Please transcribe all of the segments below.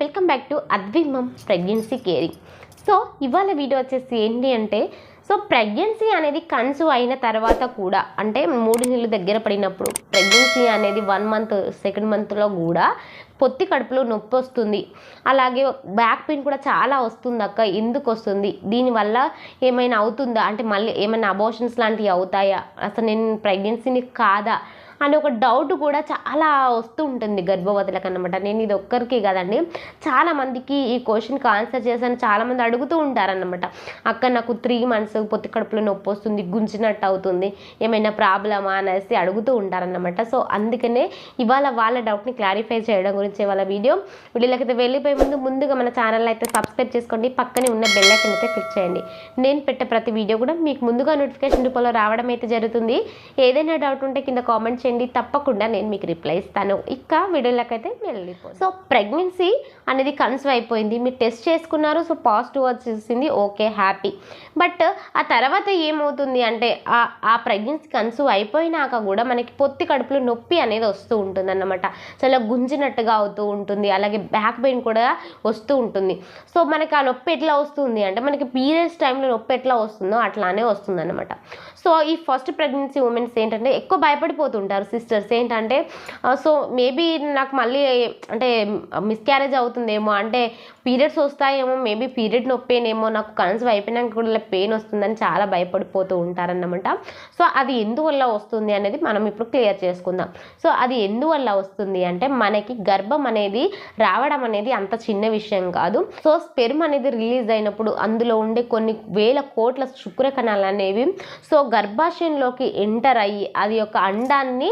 Welcome back to అద్విమం pregnancy caring so ఇవాళ video వచ్చేసి ఏంటి అంటే సో ప్రెగ్నెన్సీ అనేది కన్సీవ్ అయిన తర్వాత కూడా అంటే మూడు నెలలు దగ్గర పడినప్పుడు ప్రెగ్నెన్సీ అనేది వన్ మంత్ సెకండ్ మంత్లో కూడా పొత్తి కడుపులో నొప్పి వస్తుంది. అలాగే బ్యాక్ పెయిన్ కూడా చాలా వస్తుంది అక్క ఎందుకు వస్తుంది? దీనివల్ల ఏమైనా అవుతుందా? అంటే మళ్ళీ ఏమైనా అబోషన్స్ లాంటివి అవుతాయా? అసలు నేను ప్రెగ్నెన్సీని కాదా? అని ఒక డౌట్ కూడా చాలా వస్తూ ఉంటుంది గర్భవతులకు అనమాట నేను ఇది ఒక్కరికి కదండి. చాలా మందికి ఈ క్వశ్చన్కి ఆన్సర్ చేశాను. చాలా మంది అడుగుతూ ఉంటారన్నమాట. అక్క నాకు త్రీ మంత్స్ పొత్తి కడుపులో నొప్పి వస్తుంది గుంజినట్టు అవుతుంది ఏమైనా ప్రాబ్లమా అనేసి అడుగుతూ ఉంటారన్నమాట. సో అందుకనే ఇవాళ వాళ్ళ డౌట్ని క్లారిఫై చేయడం గురించి వాళ్ళ వీడియో. వీడియోలకైతే వెళ్ళిపోయే ముందు ముందుగా మన ఛానల్ అయితే సబ్స్క్రైబ్ చేసుకోండి. పక్కనే ఉన్న బెల్లైకన్ అయితే క్లిక్ చేయండి. నేను పెట్టే ప్రతి వీడియో కూడా మీకు ముందుగా నోటిఫికేషన్ రూపంలో రావడం అయితే జరుగుతుంది. ఏదైనా డౌట్ ఉంటే కింద కామెంట్ చేయండి. తప్పకుండా నేను మీకు రిప్లై ఇస్తాను. ఇక వీడియోలకైతే వెళ్ళిపోయి సో ప్రెగ్నెన్సీ అనేది కన్సీవ్ అయిపోయింది. మీరు టెస్ట్ చేసుకున్నారు సో పాజిటివ్ వచ్చేసింది ఓకే హ్యాపీ బట్ ఆ తర్వాత ఏమవుతుంది అంటే ఆ- ఆ ప్రెగ్నెన్సీ కన్సీవ్ అయిపోయినాక కూడా మనకి పొత్తి కడుపులో నొప్పి అనేది వస్తూ ఉంటుంది అన్నమాట చాలా గుంజినట్టుగా అవుతూ ఉంటుంది. అలాగే బ్యాక్ పెయిన్ కూడా వస్తూ ఉంటుంది. సో మనకి ఆ నొప్పి ఎట్లా వస్తుంది అంటే మనకి పీరియడ్స్ టైంలో నొప్పి ఎట్లా వస్తుందో అట్లానే వస్తుంది అనమాట సో ఈ ఫస్ట్ ప్రెగ్నెన్సీ ఉమెన్స్ ఏంటంటే ఎక్కువ భయపడిపోతుంటారు. సిస్టర్స్ ఏంటంటే సో మేబీ నాకు మళ్ళీ అంటే మిస్క్యారేజ్ అవుతుందేమో అంటే పీరియడ్స్ వస్తాయేమో మేబీ పీరియడ్ నొప్పేనేమో నాకు కన్సీవ్ అయిపోయినాక కూడా పెయిన్ వస్తుందని చాలా భయపడిపోతూ ఉంటారన్నమాట. సో అది ఎందువల్ల వస్తుంది అనేది మనం ఇప్పుడు క్లియర్ చేసుకుందాం. సో అది ఎందువల్ల వస్తుంది అంటే మనకి గర్భం అనేది రావడం అనేది అంత చిన్న విషయం కాదు. సో స్పెర్మ్ అనేది రిలీజ్ అయినప్పుడు అందులో ఉండే కొన్ని వేల కోట్ల శుక్ర కణాలు అనేవి సో గర్భాశయంలోకి ఎంటర్ అయ్యి అది యొక్క అండాన్ని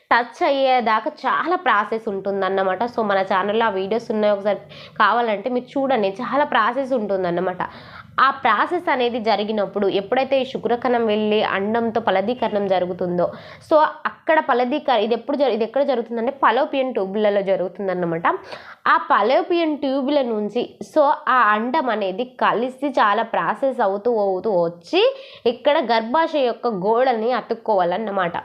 టచ్ అయ్యేదాకా చాలా ప్రాసెస్ ఉంటుందన్నమాట. సో మన ఛానల్లో ఆ వీడియోస్ ఉన్నాయి. ఒకసారి కావాలంటే మీరు చూడండి. చాలా ప్రాసెస్ ఉంటుందన్నమాట. ఆ ప్రాసెస్ అనేది జరిగినప్పుడు ఎప్పుడైతే ఈ శుక్రకణం వెళ్ళి అండంతో ఫలదీకరణం జరుగుతుందో సో అక్కడ ఫలదీకర ఇది ఎప్పుడు ఇది ఎక్కడ జరుగుతుందంటే పలోపియన్ ట్యూబులలో జరుగుతుందన్నమాట. ఆ పలోపియన్ ట్యూబుల నుంచి సో ఆ అండం అనేది కలిసి చాలా ప్రాసెస్ అవుతూ అవుతూ వచ్చి ఇక్కడ గర్భాశయ యొక్క గోడని అతుక్కోవాలన్నమాట.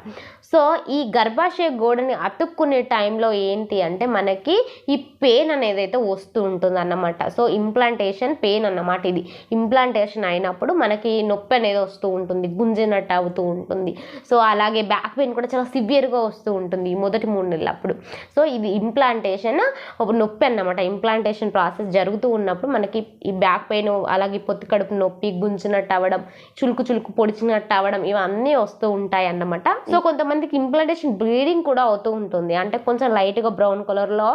సో ఈ గర్భాశయ గోడని అతుక్కునే టైంలో ఏంటి అంటే మనకి ఈ పెయిన్ అనేది అయితే వస్తూ ఉంటుంది అన్నమాట సో ఇంప్లాంటేషన్ పెయిన్ అన్నమాట ఇది. ఇంప్లాంటేషన్ అయినప్పుడు మనకి నొప్పి అనేది వస్తూ ఉంటుంది గుంజినట్టు అవుతూ ఉంటుంది. సో అలాగే బ్యాక్ పెయిన్ కూడా చాలా సివియర్గా వస్తూ ఉంటుంది మొదటి మూడు నెలలు అప్పుడు సో ఇది ఇంప్లాంటేషన్ ఒక నొప్పి అన్నమాట. ఇంప్లాంటేషన్ ప్రాసెస్ జరుగుతూ ఉన్నప్పుడు మనకి ఈ బ్యాక్ పెయిన్ అలాగే పొత్తి కడుపు నొప్పి గుంజినట్టు అవ్వడం చులుకు చులుకు పొడిచినట్టు అవ్వడం ఇవన్నీ వస్తూ ఉంటాయి అన్నమాట సో కొంతమందికి ఇంప్లాంటేషన్ బ్లీడింగ్ కూడా అవుతూ ఉంటుంది. అంటే కొంచెం లైట్గా బ్రౌన్ కలర్లో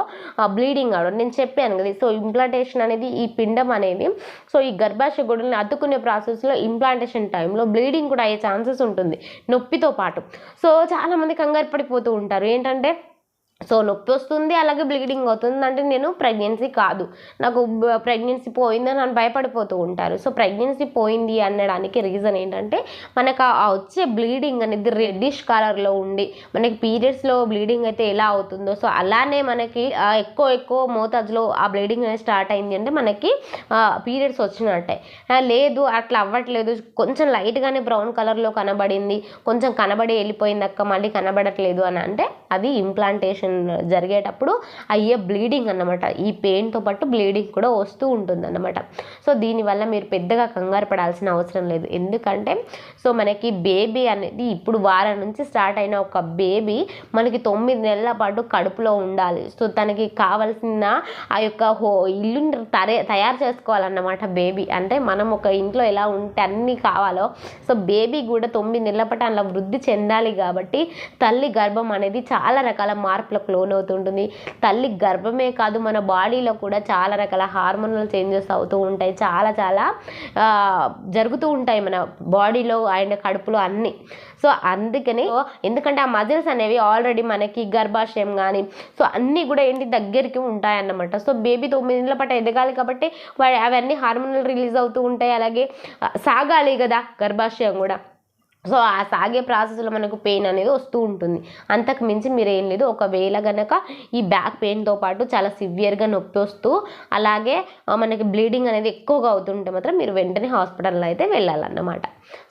బ్లీడింగ్ అవడం నేను చెప్పాను కదా సో ఇంప్లాంటేషన్ అనేది ఈ పిండం అనేది సో ఈ గర్భాశయ గొడవల్ని అద్దుకునే ప్రాసెస్లో ఇంప్లాంటేషన్ టైంలో బ్లీడింగ్ కూడా అయ్యే ఛాన్సెస్ ఉంటుంది నొప్పితో పాటు. సో చాలామంది కంగారు పడిపోతూ ఉంటారు. ఏంటంటే సో నొప్పి వస్తుంది అలాగే బ్లీడింగ్ అవుతుంది అంటే నేను ప్రెగ్నెన్సీ కాదు. నాకు ప్రెగ్నెన్సీ పోయిందని అని భయపడిపోతూ ఉంటారు. సో ప్రెగ్నెన్సీ పోయింది అనడానికి రీజన్ ఏంటంటే మనకు ఆ వచ్చే బ్లీడింగ్ అనేది రెడ్డిష్ కలర్లో ఉండి మనకి పీరియడ్స్లో బ్లీడింగ్ అయితే ఎలా అవుతుందో సో అలానే మనకి ఎక్కువ ఎక్కువ మోతాజులో ఆ బ్లీడింగ్ అనేది స్టార్ట్ అయింది అంటే మనకి పీరియడ్స్ వచ్చినట్టే. లేదు అట్లా అవ్వట్లేదు. కొంచెం లైట్గానే బ్రౌన్ కలర్లో కనబడింది. కొంచెం కనబడి వెళ్ళిపోయింది అక్క మళ్ళీ కనబడట్లేదు అని అంటే అది ఇంప్లాంటేషన్ జరిగేటప్పుడు అయ్యే బ్లీడింగ్ అన్నమాట. ఈ పెయిన్తో పాటు బ్లీడింగ్ కూడా వస్తూ ఉంటుంది అన్నమాట సో దీనివల్ల మీరు పెద్దగా కంగారు పడాల్సిన అవసరం లేదు. ఎందుకంటే సో మనకి బేబీ అనేది ఇప్పుడు వారం నుంచి స్టార్ట్ అయిన ఒక బేబీ మనకి తొమ్మిది నెలల పాటు కడుపులో ఉండాలి. సో తనకి కావలసిన ఆ యొక్క హో ఇల్లుని తరే తయారు చేసుకోవాలన్నమాట బేబీ అంటే మనం ఒక ఇంట్లో ఎలా ఉంటే అన్నీ కావాలో సో బేబీ కూడా తొమ్మిది నెలల పాటు అలా వృద్ధి చెందాలి కాబట్టి తల్లి గర్భం అనేది చాలా రకాల మార్పులకు లోనవుతుంటుంది తల్లి గర్భమే కాదు మన బాడీలో కూడా చాలా రకాల హార్మోనల్ చేంజెస్ అవుతూ ఉంటాయి. చాలా చాలా జరుగుతూ ఉంటాయి మన బాడీలో అండ్ కడుపులో అన్నీ. సో అందుకని ఎందుకంటే ఆ మజిల్స్ అనేవి ఆల్రెడీ మనకి గర్భాశయం కానీ సో అన్నీ కూడా ఏంటి దగ్గరికి ఉంటాయన్నమాట. సో బేబీ తొమ్మిది నెలల పాటు ఎదగాలి కాబట్టి అవన్నీ హార్మోనల్ రిలీజ్ అవుతూ ఉంటాయి. అలాగే సాగాలి కదా గర్భాశయం కూడా. సో ఆ సాగే ప్రాసెస్లో మనకు పెయిన్ అనేది వస్తూ ఉంటుంది. అంతకు మించి మీరు ఏం లేదు. ఒకవేళ గనక ఈ బ్యాక్ పెయిన్తో పాటు చాలా సివియర్గా నొప్పి వస్తూ అలాగే మనకి బ్లీడింగ్ అనేది ఎక్కువగా అవుతుంటే మాత్రం మీరు వెంటనే హాస్పిటల్లో అయితే వెళ్ళాలన్నమాట.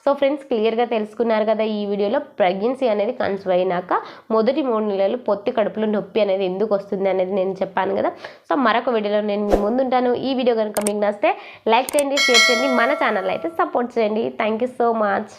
సో ఫ్రెండ్స్ క్లియర్గా తెలుసుకున్నారు కదా ఈ వీడియోలో. ప్రెగ్నెన్సీ అనేది కన్సీవ్ అయినాక మొదటి మూడు నెలలు పొత్తి కడుపులో నొప్పి అనేది ఎందుకు వస్తుంది అనేది నేను చెప్పాను కదా. సో మరొక వీడియోలో నేను మీ ముందుంటాను. ఈ వీడియో కనుక మీకు నచ్చితే లైక్ చేయండి షేర్ చేయండి. మన ఛానల్ అయితే సపోర్ట్ చేయండి. Thank you so much.